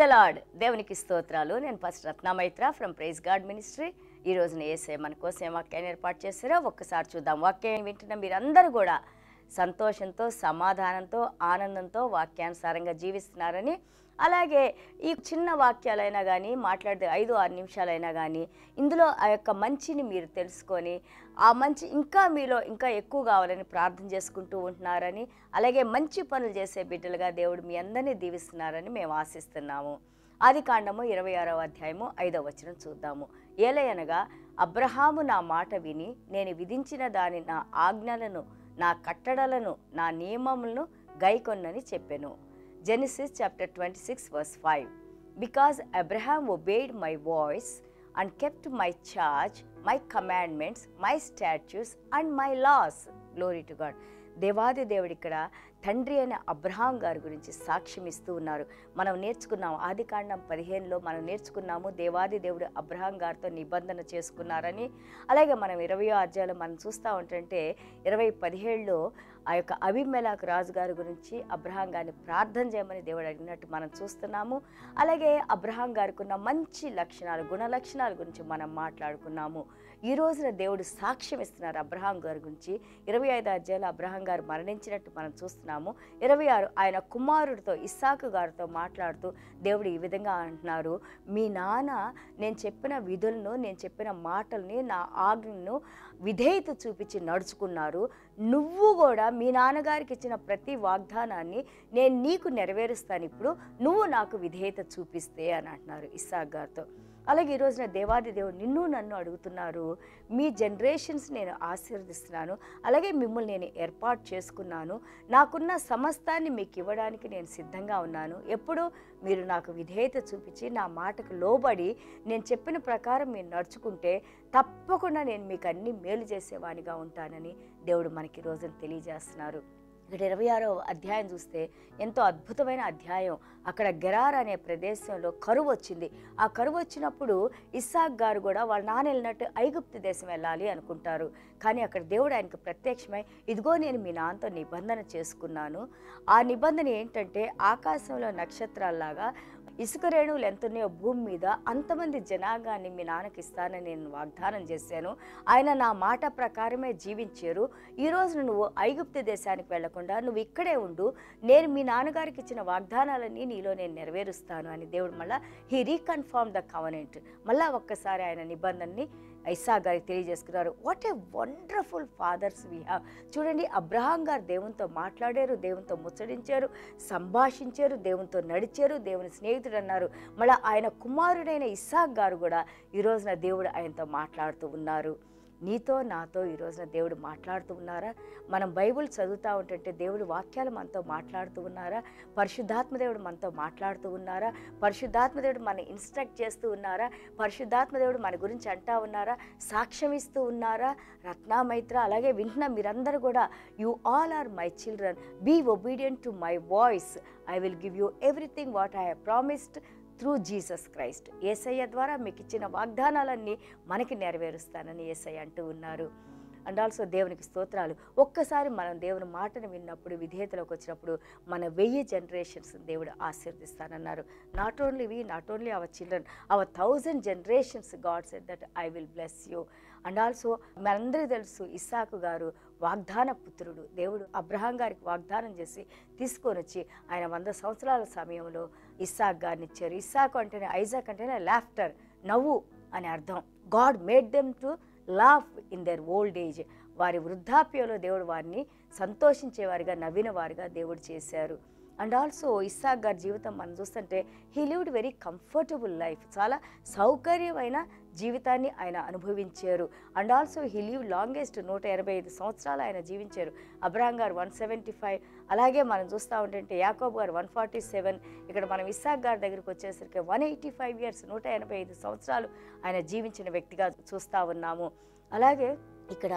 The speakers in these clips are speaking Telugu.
ద లార్డ్ దేవునికి స్తోత్రాలు. నేను first Ratnamaitra from praise God ministry ఈ రోజున ఏసే మన కోసం ఏ వాక్యాన్ని ఏర్పాటు చేశారో ఒక్కసారి చూద్దాం. వాక్యం వింటున్న మీరందరూ కూడా సంతోషంతో సమాధానంతో ఆనందంతో వాక్యానుసారంగా జీవిస్తున్నారని అలాగే ఈ చిన్న వాక్యాలైనా కానీ మాట్లాడితే ఐదు ఆరు నిమిషాలైనా కానీ ఇందులో ఆ యొక్క మంచిని మీరు తెలుసుకొని ఆ మంచి ఇంకా మీలో ఇంకా ఎక్కువ కావాలని ప్రార్థన చేసుకుంటూ ఉంటున్నారని అలాగే మంచి పనులు చేసే బిడ్డలుగా దేవుడు మీ అందరినీ దీవిస్తున్నారని మేము ఆశిస్తున్నాము. ఆది కాండము ఇరవై ఆరవ అధ్యాయము ఐదవ వచనం చూద్దాము. ఏలయనగా అబ్రహాము నా మాట విని నేను విధించిన దాని నా ఆజ్ఞలను నా కట్టడలను నా నియమములను గైకొన్నని చెప్పెను. Genesis chapter twenty six verse five because Abraham obeyed my voice and kept my charge my commandments my statutes and my laws glory to God దేవాది దేవుడు ఇక్కడ తండ్రి అయిన అబ్రహాం గారి గురించి సాక్ష్యం ఇస్తూ ఉన్నారు. మనం నేర్చుకున్నాం ఆది కాండం పదిహేనులో మనం నేర్చుకున్నాము దేవాది దేవుడు అబ్రహాం గారితో నిబంధన చేసుకున్నారని. అలాగే మనం ఇరవయో అధ్యాయంలో మనం చూస్తూ ఉంటుంటే ఇరవై పదిహేడులో ఆ యొక్క అభిమెలాక్ రాజు గారి గురించి అబ్రహాం గారిని ప్రార్థన చేయమని దేవుడు అడిగినట్టు మనం చూస్తున్నాము. అలాగే అబ్రహాం గారికి ఉన్న మంచి లక్షణాలు గుణ లక్షణాల గురించి మనం మాట్లాడుకున్నాము. ఈ రోజున దేవుడు సాక్ష్యం ఇస్తున్నారు అబ్రహాం గారి గురించి. ఇరవై ఐదు అధ్యాయులు అబ్రహాం గారు మరణించినట్టు మనం చూస్తున్నాము. ఇరవై ఆరు ఆయన కుమారుడితో ఇస్సాకు గారితో మాట్లాడుతూ దేవుడు ఈ విధంగా అంటున్నారు. మీ నాన్న నేను చెప్పిన విధులను నేను చెప్పిన మాటల్ని నా ఆజ్ఞను విధేయత చూపించి నడుచుకున్నారు. నువ్వు కూడా మీ నాన్నగారికి ఇచ్చిన ప్రతి వాగ్దానాన్ని నేను నీకు నెరవేరుస్తాను. ఇప్పుడు నువ్వు నాకు విధేయత చూపిస్తే అని అంటున్నారు ఇస్సాక్ గారితో. అలాగే ఈ రోజున దేవాది దేవుడు నిన్ను నన్ను అడుగుతున్నారు. మీ జనరేషన్స్ నేను ఆశీర్వదిస్తున్నాను. అలాగే మిమ్మల్ని నేను ఏర్పాటు చేసుకున్నాను. నాకున్న సమస్తాన్ని మీకు ఇవ్వడానికి నేను సిద్ధంగా ఉన్నాను. ఎప్పుడు మీరు నాకు విధేయత చూపించి నా మాటకు లోబడి నేను చెప్పిన ప్రకారం మీరు నడుచుకుంటే తప్పకుండా నేను మీకు అన్ని మేలు చేసేవానిగా ఉంటానని దేవుడు మనకి ఈ రోజున తెలియజేస్తున్నారు. ఇక్కడ ఇరవై ఆరో అధ్యాయం చూస్తే ఎంతో అద్భుతమైన అధ్యాయం. అక్కడ గెరార్ అనే ప్రదేశంలో కరువు వచ్చింది. ఆ కరువు వచ్చినప్పుడు ఇస్సాక్ గారు కూడా వాళ్ళ నాన్న వెళ్ళినట్టు ఐగుప్తు దేశం వెళ్ళాలి అనుకుంటారు. కానీ అక్కడ దేవుడు ఆయనకు ప్రత్యక్షమై ఇదిగో నేను మీ నాన్నతో నిబంధన చేసుకున్నాను. ఆ నిబంధన ఏంటంటే ఆకాశంలో నక్షత్రాల్లాగా ఇసుక రేణువులు ఎంత ఉన్నాయో భూమి మీద అంతమంది జనాంగాన్ని మీ నాన్నకి ఇస్తానని నేను వాగ్దానం చేశాను. ఆయన నా మాట ప్రకారమే జీవించారు. ఈరోజు నువ్వు ఐగుప్తు దేశానికి వెళ్ళకుండా నువ్వు ఇక్కడే ఉండు నేను మీ నాన్నగారికి ఇచ్చిన వాగ్దానాలన్నీ నీలో నేను నెరవేరుస్తాను అని దేవుడు మళ్ళీ హీ రీకన్ఫర్మ్ ద కవనెంట్. మళ్ళీ ఒక్కసారి ఆయన నిబంధనని ఐసా గారికి తెలియజేసుకున్నారు. What a wonderful fathers we have చూడండి అబ్రహాం గారు దేవునితో మాట్లాడారు దేవునితో ముచ్చడించారు సంభాషించారు దేవునితో నడిచారు దేవుని స్నేహితుడు అన్నారు మళ్ళీ ఆయన కుమారుడైన ఇస్సాక్ గారు కూడా ఈ రోజున దేవుడు ఆయనతో మాట్లాడుతూ ఉన్నారు. నీతో నాతో ఈ రోజున దేవుడు మాట్లాడుతూ ఉన్నారా? మనం బైబుల్ చదువుతూ ఉంటుంటే దేవుడు వాక్యాలు మనతో మాట్లాడుతూ ఉన్నారా? పరిశుద్ధాత్మ దేవుడు మనతో మాట్లాడుతూ ఉన్నారా? పరిశుద్ధాత్మ దేవుడు మన ఇన్స్ట్రక్ట్ చేస్తూ ఉన్నారా? పరిశుద్ధాత్మ దేవుడు మన గురించి అంటా ఉన్నారా? సాక్ష్యం ఇస్తూ ఉన్నారా? రత్నామైత్ర అలాగే వింటున్న మీరందరూ కూడా you all are my children be obedient to my voice I will give you everything what I have promised through Jesus Christ. Yesayya ద్వారా మీకు ఇచ్చిన వాగ్దానాలన్నీ మనకి నెరవేరుస్తానని ఏసయ్య అంటూ ఉన్నారు. అండ్ ఆల్సో దేవునికి స్తోత్రాలు. ఒక్కసారి మనం దేవుని మాటను విన్నప్పుడు విధేయతలోకి వచ్చినప్పుడు మన వెయ్యి జనరేషన్స్ దేవుడు ఆశీర్దిస్తానన్నారు not only we not only our children our thousand generations God said that I will bless you and also మనందరికీ తెలుసు ఇస్సాకు గారు వాగ్దాన పుత్రుడు. దేవుడు అబ్రహాం గారికి వాగ్దానం చేసి తీసుకొని వచ్చి ఆయన వంద సంవత్సరాల సమయంలో ఇస్సాక్ గారిని ఇచ్చారు. ఇస్సాకు అంటేనే ఐజాక్ అంటేనే లాఫ్టర్ నవ్వు అని అర్థం. God made them to laugh in their old age వారి వృద్ధాప్యంలో దేవుడు వారిని సంతోషించేవారిగా నవ్విన వారిగా దేవుడు చేశారు. అండ్ ఆల్సో ఇస్సాక్ గారి జీవితం మనం చూస్తుంటే he lived very comfortable life చాలా సౌకర్యమైన జీవితాన్ని ఆయన అనుభవించారు. And also he live longest నూట ఎనభై ఐదు సంవత్సరాలు ఆయన జీవించారు. అబ్రాహం గారు వన్ సెవెంటీ ఫైవ్. అలాగే మనం చూస్తూ ఉంటుంటే యాకోబ్ గారు వన్ ఫార్టీ సెవెన్. ఇక్కడ మనం ఇస్సాక్ గారి దగ్గరికి వచ్చేసరికి వన్ ఎయిటీ ఫైవ్ ఇయర్స్ నూట ఎనభై ఐదు సంవత్సరాలు ఆయన జీవించిన వ్యక్తిగా చూస్తూ ఉన్నాము. అలాగే ఇక్కడ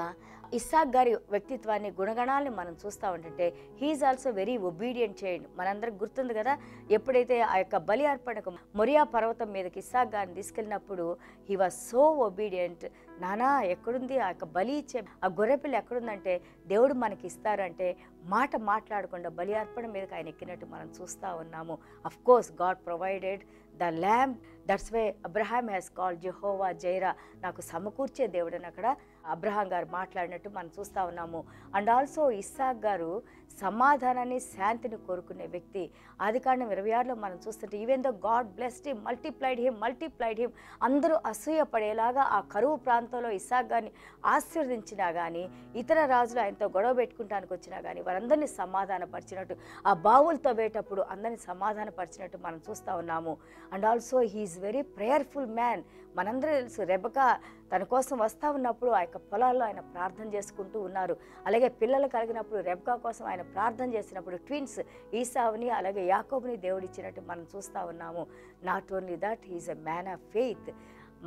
ఇస్సాక్ గారి వ్యక్తిత్వాన్ని గుణగణాలను మనం చూస్తూ ఉంటుంటే హీఈస్ ఆల్సో వెరీ ఒబీడియంట్ చేయండి మనందరికి గుర్తుంది కదా ఎప్పుడైతే ఆ యొక్క బలి అర్పణకు మొరియా పర్వతం మీదకి ఇస్సాక్ గారిని తీసుకెళ్ళినప్పుడు హీ వాజ్ సో ఒబీడియంట్ నానా ఎక్కడుంది ఆ యొక్క బలి ఇచ్చే ఆ గొర్రెపిల్ల ఎక్కడుందంటే దేవుడు మనకి ఇస్తారంటే మాట మాట్లాడకుండా బలి అర్పణ మీదకి ఆయన ఎక్కినట్టు మనం చూస్తూ ఉన్నాము. Of course God provided the lamb that's way Abraham has call Jehovah Jireh నాకు సమకూర్చే దేవుడని అక్కడ అబ్రహాం గారు మాట్లాడినట్టు మనం చూస్తూ ఉన్నాము. అండ్ ఆల్సో ఇస్సాక్ గారు సమాధానాన్ని శాంతిని కోరుకునే వ్యక్తి. ఆది కాండం ఇరవై ఆరులో మనం చూస్తుంటే even though God blessed him multiplied him multiplied him అందరూ అసూయపడేలాగా ఆ కరువు ప్రాంతంలో ఇస్సాక్ గారిని ఆశీర్వదించినా కానీ ఇతర రాజులు ఆయనతో గొడవ పెట్టుకుంటానికి వచ్చినా కానీ వారందరినీ సమాధానపరిచినట్టు ఆ బావులు తవ్వేటప్పుడు అందరినీ సమాధానపరిచినట్టు మనం చూస్తూ ఉన్నాము. And also he is very prayerful man. మనందరూ తెలుసు రెబకా తన కోసం వస్తూ ఉన్నప్పుడు ఆ యొక్క పొలాల్లో ఆయన ప్రార్థన చేసుకుంటూ ఉన్నారు. అలాగే పిల్లలు కలిగినప్పుడు రెబ్కా కోసం ఆయన ప్రార్థన చేసినప్పుడు ట్విన్స్ ఈసావుని అలాగే యాకోబుని దేవుడిచ్చినట్టు మనం చూస్తూ ఉన్నాము. Not only that he is a man of faith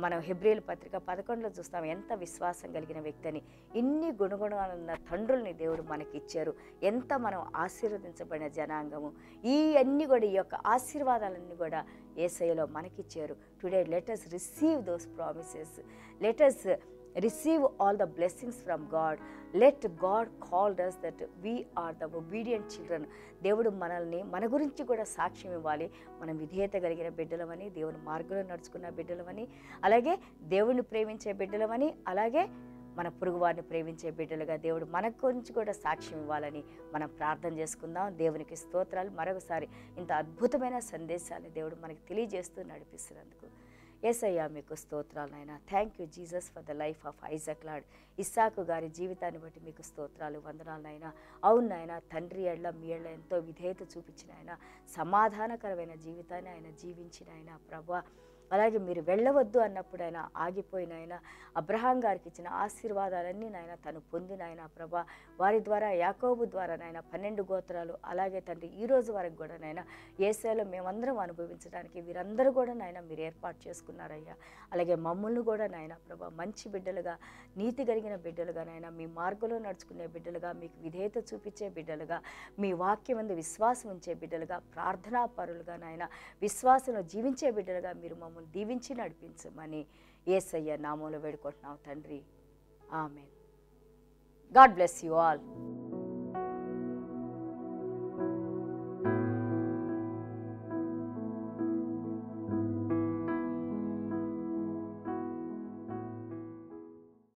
మనం హెబ్రిల్ పత్రిక పదకొండులో చూస్తాం ఎంత విశ్వాసం కలిగిన వ్యక్తి అని ఇన్ని గుణగుణాలున్న తండ్రుల్ని దేవుడు మనకి ఇచ్చారు ఎంత మనం ఆశీర్వదించబడిన జనాంగము. ఈ అన్ని కూడా ఈ యొక్క ఆశీర్వాదాలన్నీ కూడా ఏసైలో మనకిచ్చారు. Today let us receive those promises let us receive all the blessings from God let God called us that we are the obedient children దేవుడు మనల్ని మన గురించి కూడా సాక్ష్యం ఇవ్వాలి. మనం విధేయత కలిగిన బిడ్డలమని దేవుని మార్గంలో నడుచుకున్న బిడ్డలమని అలాగే దేవుడిని ప్రేమించే బిడ్డలమని అలాగే మన పొరుగువారిని ప్రేమించే బిడ్డలుగా దేవుడు మన గురించి కూడా సాక్ష్యం ఇవ్వాలని మనం ప్రార్థన చేసుకుందాం. దేవునికి స్తోత్రాలు. మరొకసారి ఇంత అద్భుతమైన సందేశాన్ని దేవుడు మనకి తెలియజేస్తూ నడిపిస్తున్నందుకు ఏసయ్యా మీకు స్తోత్రాలు నాయన thank you Jesus for the life of Isaac Lord Issaku గారి జీవితాన్ని బట్టి మీకు స్తోత్రాలు వందనాలు అవును నాయన తండ్రి ఎళ్ళ మీ ఎళ్ళ ఎంతో విధేయత చూపించిన ఆయన సమాధానకరమైన జీవితాన్ని ఆయన జీవించిన ఆయన ప్రభా. అలాగే మీరు వెళ్ళవద్దు అన్నప్పుడు ఆయన ఆగిపోయిన ఆయన అబ్రహాం గారికి ఇచ్చిన ఆశీర్వాదాలన్నీ నాయన తను పొందిన ఆయన ప్రభా. వారి ద్వారా యాకోబు ద్వారా నాయన పన్నెండు గోత్రాలు అలాగే తండ్రి ఈ రోజు వరకు కూడా నాయన ఏసేలో మేమందరం అనుభవించడానికి వీరందరూ కూడా నాయన మీరు ఏర్పాటు చేసుకున్నారయ్యా. అలాగే మమ్మల్ని కూడా నాయన ప్రభా మంచి బిడ్డలుగా నీతి కలిగిన బిడ్డలుగా నాయన మీ మార్గంలో నడుచుకునే బిడ్డలుగా మీకు విధేయత చూపించే బిడ్డలుగా మీ వాక్యం విశ్వాసం ఉంచే బిడ్డలుగా ప్రార్థనా పరులుగా నాయన విశ్వాసంలో జీవించే బిడ్డలుగా మీరు మమ్మల్ని దీవించి నడిపించమని ఏసయ్య నామంలో వేడుకుంటున్నావు తండ్రి. Amen. God bless you all.